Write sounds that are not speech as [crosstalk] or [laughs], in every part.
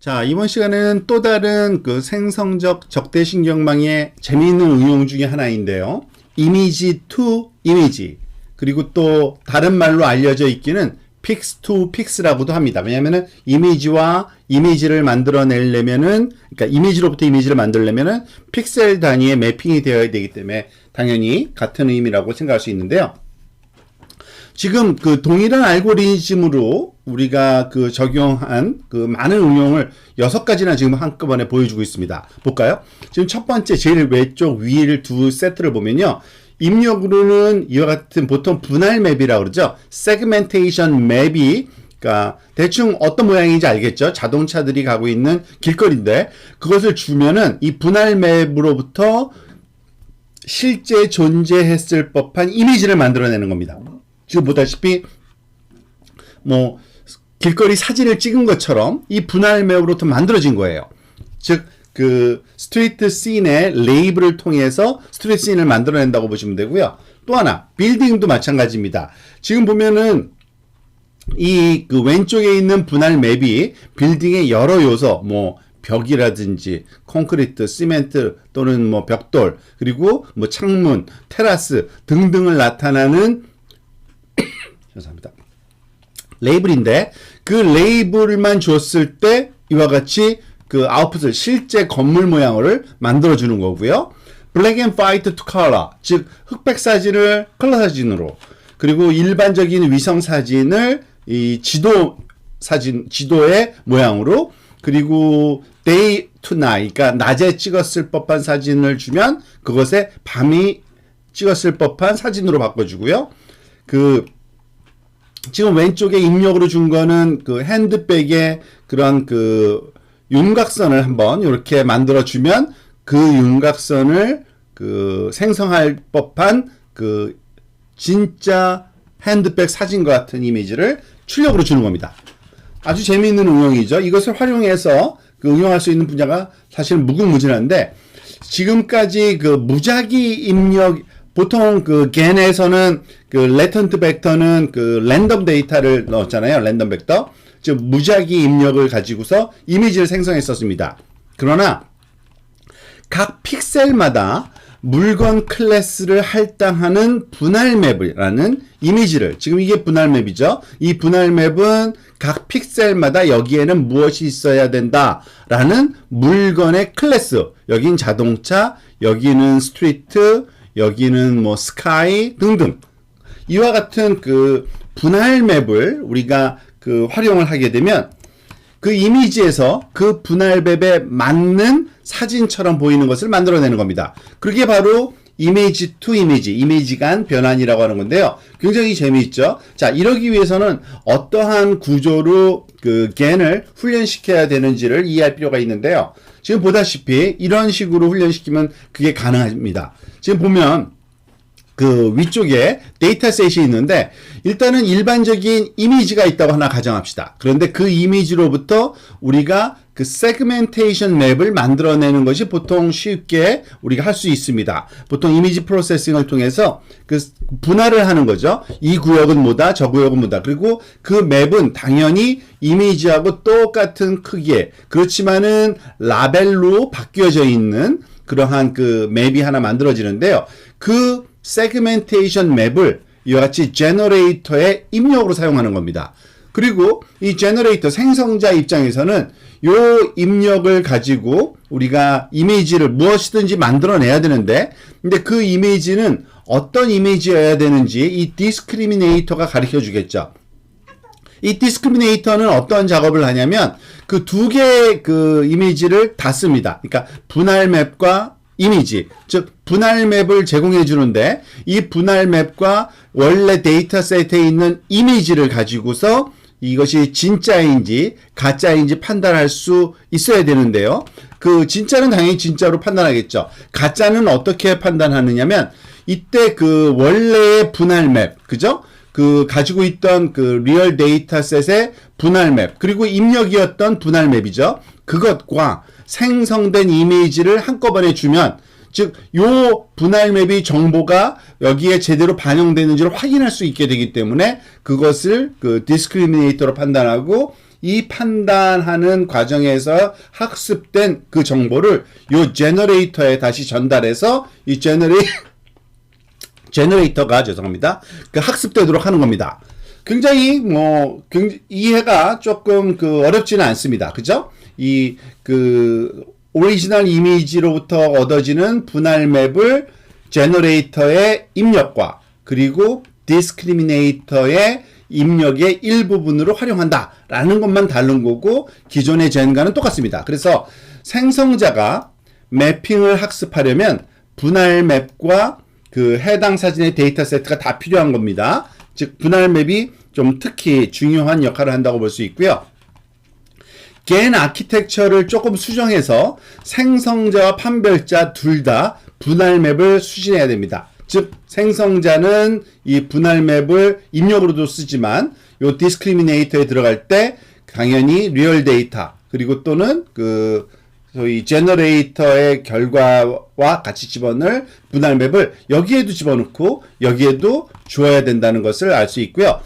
자, 이번 시간에는 또 다른 그 생성적 적대신경망의 재미있는 응용 중에 하나인데요. 이미지 투 이미지. 그리고 또 다른 말로 알려져 있기는 픽스 투 픽스라고도 합니다. 왜냐면은 이미지와 이미지를 만들어내려면은, 그러니까 이미지로부터 이미지를 만들려면은 픽셀 단위의 매핑이 되어야 되기 때문에 당연히 같은 의미라고 생각할 수 있는데요. 지금 그 동일한 알고리즘으로 우리가 그 적용한 그 많은 응용을 여섯 가지나 지금 한꺼번에 보여주고 있습니다. 볼까요? 지금 첫 번째 제일 왼쪽 위를 두 세트를 보면요. 입력으로는 이와 같은 보통 분할 맵이라고 그러죠. 세그멘테이션 맵이 그러니까 대충 어떤 모양인지 알겠죠? 자동차들이 가고 있는 길거리인데 그것을 주면은 이 분할 맵으로부터 실제 존재했을 법한 이미지를 만들어내는 겁니다. 지금 보다시피 뭐 길거리 사진을 찍은 것처럼 이 분할 맵으로부터 만들어진 거예요. 즉 그 스트리트 씬의 레이블을 통해서 스트리트 씬을 만들어낸다고 보시면 되고요. 또 하나 빌딩도 마찬가지입니다. 지금 보면은 이 그 왼쪽에 있는 분할 맵이 빌딩의 여러 요소 뭐 벽이라든지 콘크리트, 시멘트 또는 뭐 벽돌 그리고 뭐 창문, 테라스 등등을 나타나는 죄송합니다. 레이블인데 그 레이블만 줬을 때 이와 같이 그 아웃풋을 실제 건물 모양을 만들어 주는 거고요. 블랙 앤 화이트 투 컬러 즉 흑백 사진을 컬러 사진으로 그리고 일반적인 위성 사진을 이 지도 사진 지도의 모양으로 그리고 day to night 그러니까 낮에 찍었을 법한 사진을 주면 그것에 밤이 찍었을 법한 사진으로 바꿔 주고요. 그 지금 왼쪽에 입력으로 준 거는 그 핸드백에 그런 그 윤곽선을 한번 이렇게 만들어 주면 그 윤곽선을 그 생성할 법한 그 진짜 핸드백 사진과 같은 이미지를 출력으로 주는 겁니다. 아주 재미있는 응용이죠. 이것을 활용해서 그 응용할 수 있는 분야가 사실 무궁무진한데 지금까지 그 무작위 입력 보통 그 겐에서는 그 레턴트 벡터는 그 랜덤 데이터를 넣었잖아요. 랜덤 벡터. 즉 무작위 입력을 가지고서 이미지를 생성했었습니다. 그러나 각 픽셀마다 물건 클래스를 할당하는 분할 맵이라는 이미지를 지금 이게 분할 맵이죠. 이 분할 맵은 각 픽셀마다 여기에는 무엇이 있어야 된다라는 물건의 클래스. 여긴 자동차, 여기는 스트리트, 여기는 뭐 스카이 등등. 이와 같은 그 분할 맵을 우리가 그 활용을 하게 되면 그 이미지에서 그 분할 맵에 맞는 사진처럼 보이는 것을 만들어내는 겁니다. 그게 바로 이미지 투 이미지, 이미지 간 변환이라고 하는 건데요. 굉장히 재미있죠? 자, 이러기 위해서는 어떠한 구조로 그 겐을 훈련시켜야 되는지를 이해할 필요가 있는데요. 지금 보다시피 이런 식으로 훈련시키면 그게 가능합니다. 지금 보면 그 위쪽에 데이터셋이 있는데 일단은 일반적인 이미지가 있다고 하나 가정합시다. 그런데 그 이미지로부터 우리가 그 세그멘테이션 맵을 만들어내는 것이 보통 쉽게 우리가 할 수 있습니다. 보통 이미지 프로세싱을 통해서 그 분할을 하는 거죠. 이 구역은 뭐다, 저 구역은 뭐다. 그리고 그 맵은 당연히 이미지하고 똑같은 크기에 그렇지만은 라벨로 바뀌어져 있는 그러한 그 맵이 하나 만들어지는데요. 그 세그멘테이션 맵을 이와 같이 제너레이터의 입력으로 사용하는 겁니다. 그리고 이 제너레이터 생성자 입장에서는 요 입력을 가지고 우리가 이미지를 무엇이든지 만들어내야 되는데 근데 그 이미지는 어떤 이미지여야 되는지 이 디스크리미네이터가 가르쳐 주겠죠. 이 디스크리미네이터는 어떤 작업을 하냐면 그 두 개의 그 이미지를 다 씁니다. 그러니까 분할 맵과 이미지, 즉 분할 맵을 제공해 주는데 이 분할 맵과 원래 데이터셋에 있는 이미지를 가지고서 이것이 진짜인지 가짜인지 판단할 수 있어야 되는데요. 그 진짜는 당연히 진짜로 판단하겠죠. 가짜는 어떻게 판단하느냐면 이때 그 원래의 분할 맵, 그죠? 그 가지고 있던 그 리얼 데이터셋의 분할 맵 그리고 입력이었던 분할 맵이죠. 그것과 생성된 이미지를 한꺼번에 주면 즉 요 분할 맵이 정보가 여기에 제대로 반영되는지를 확인할 수 있게 되기 때문에 그것을 그 디스크리미네이터로 판단하고 이 판단하는 과정에서 학습된 그 정보를 요 제너레이터에 다시 전달해서 이 제너레이 제너레이터가 [laughs] 죄송합니다. 그 학습되도록 하는 겁니다. 굉장히 뭐 굉- 이해가 조금 그 어렵지는 않습니다. 그죠? 이 그 오리지널 이미지로부터 얻어지는 분할 맵을 제너레이터의 입력과 그리고 디스크리미네이터의 입력의 일부분으로 활용한다 라는 것만 다른 거고 기존의 젠과는 똑같습니다. 그래서 생성자가 매핑을 학습하려면 분할 맵과 그 해당 사진의 데이터 세트가 다 필요한 겁니다. 즉 분할 맵이 좀 특히 중요한 역할을 한다고 볼 수 있고요. 겐 아키텍처를 조금 수정해서 생성자와 판별자 둘 다 분할 맵을 수신해야 됩니다. 즉 생성자는 이 분할 맵을 입력으로도 쓰지만 요 디스크리미네이터에 들어갈 때 당연히 리얼 데이터 그리고 또는 그 소위 제너레이터의 결과와 같이 집어넣을 분할 맵을 여기에도 집어넣고 여기에도 주어야 된다는 것을 알 수 있고요.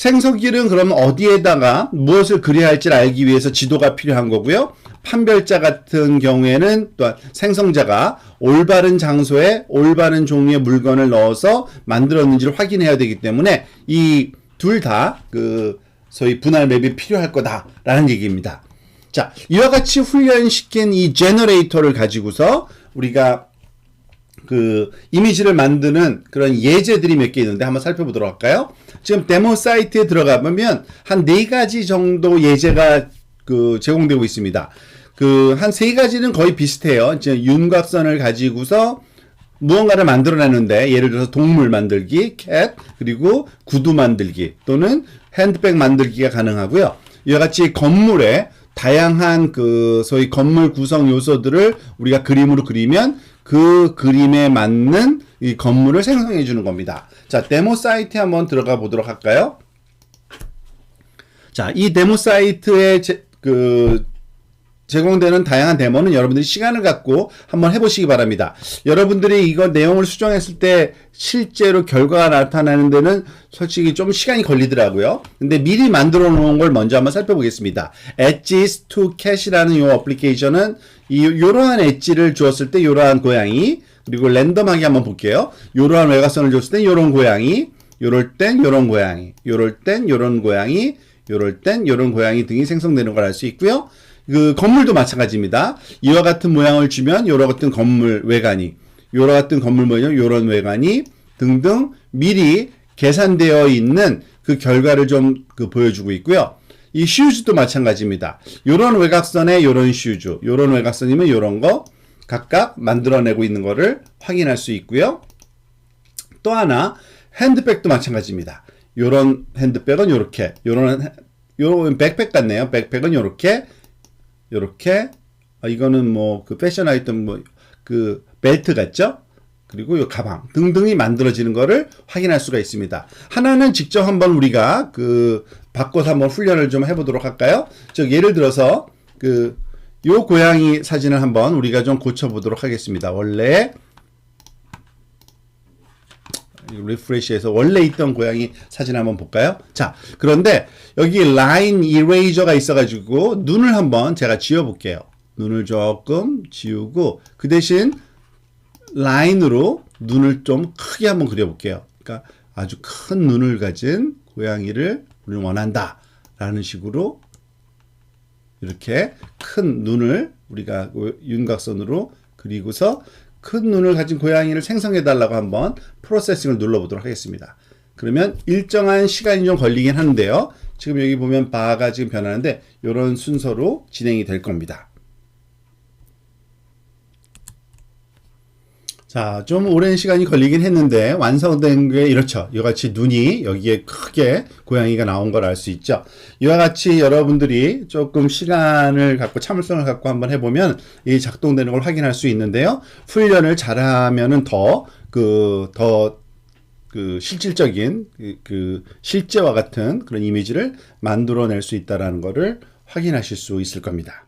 생성기는 그럼 어디에다가 무엇을 그려야 할지를 알기 위해서 지도가 필요한 거고요. 판별자 같은 경우에는 또한 생성자가 올바른 장소에 올바른 종류의 물건을 넣어서 만들었는지를 확인해야 되기 때문에 이 둘 다 그 소위 분할 맵이 필요할 거다라는 얘기입니다. 자, 이와 같이 훈련시킨 이 제너레이터를 가지고서 우리가 그 이미지를 만드는 그런 예제들이 몇 개 있는데 한번 살펴보도록 할까요? 지금 데모 사이트에 들어가 보면 한 네 가지 정도 예제가 그 제공되고 있습니다. 그 한 세 가지는 거의 비슷해요. 이제 윤곽선을 가지고서 무언가를 만들어내는데 예를 들어서 동물 만들기, 캣 그리고 구두 만들기 또는 핸드백 만들기가 가능하고요. 이와 같이 건물에 다양한 그 소위 건물 구성 요소들을 우리가 그림으로 그리면 그 그림에 맞는 이 건물을 생성해 주는 겁니다. 자, 데모 사이트에 한번 들어가 보도록 할까요? 자, 이 데모 사이트에 제, 그 제공되는 다양한 데모는 여러분들이 시간을 갖고 한번 해보시기 바랍니다. 여러분들이 이거 내용을 수정했을 때 실제로 결과가 나타나는 데는 솔직히 좀 시간이 걸리더라고요. 근데 미리 만들어 놓은 걸 먼저 한번 살펴보겠습니다. Edges to Cat이라는 이 어플리케이션은 이, 요러한 엣지를 주었을 때 요러한 고양이, 그리고 랜덤하게 한번 볼게요. 요러한 외곽선을 줬을 땐 요런 고양이, 요럴 땐 요런 고양이, 요럴 땐 요런 고양이, 요럴 땐 요런 고양이 등이 생성되는 걸 알 수 있고요. 그 건물도 마찬가지입니다. 이와 같은 모양을 주면 요러 같은 건물 외관이, 요러 같은 건물 모양, 요런 외관이 등등 미리 계산되어 있는 그 결과를 좀 그 보여주고 있고요. 이 슈즈도 마찬가지입니다. 요런 외곽선에 요런 슈즈, 요런 외곽선이면 요런 거 각각 만들어내고 있는 거를 확인할 수 있고요. 또 하나 핸드백도 마찬가지입니다. 요런 핸드백은 요렇게, 요런 핸- 요런 백팩 같네요. 백팩은 요렇게, 요렇게. 아, 이거는 뭐 그 패션 아이템 뭐 그 벨트 같죠? 그리고 요 가방 등등이 만들어지는 거를 확인할 수가 있습니다. 하나는 직접 한번 우리가 그 바꿔서 한번 훈련을 좀 해보도록 할까요? 즉 예를 들어서 그 요 고양이 사진을 한번 우리가 좀 고쳐보도록 하겠습니다. 원래 리프레시해서 원래 있던 고양이 사진 한번 볼까요? 자, 그런데 여기 라인 이레이저가 있어가지고 눈을 한번 제가 지워볼게요. 눈을 조금 지우고 그 대신 라인으로 눈을 좀 크게 한번 그려볼게요. 그러니까 아주 큰 눈을 가진 고양이를 우리는 원한다 라는 식으로 이렇게 큰 눈을 우리가 윤곽선으로 그리고서 큰 눈을 가진 고양이를 생성해 달라고 한번 프로세싱을 눌러 보도록 하겠습니다. 그러면 일정한 시간이 좀 걸리긴 하는데요. 지금 여기 보면 바가 지금 변하는데 이런 순서로 진행이 될 겁니다. 자, 좀 오랜 시간이 걸리긴 했는데 완성된 게 이렇죠. 이와 같이 눈이 여기에 크게 고양이가 나온 걸 알 수 있죠. 이와 같이 여러분들이 조금 시간을 갖고 참을성을 갖고 한번 해보면 이 작동되는 걸 확인할 수 있는데요. 훈련을 잘하면은 더 그, 더 그 실질적인 그, 그 실제와 같은 그런 이미지를 만들어낼 수 있다라는 것을 확인하실 수 있을 겁니다.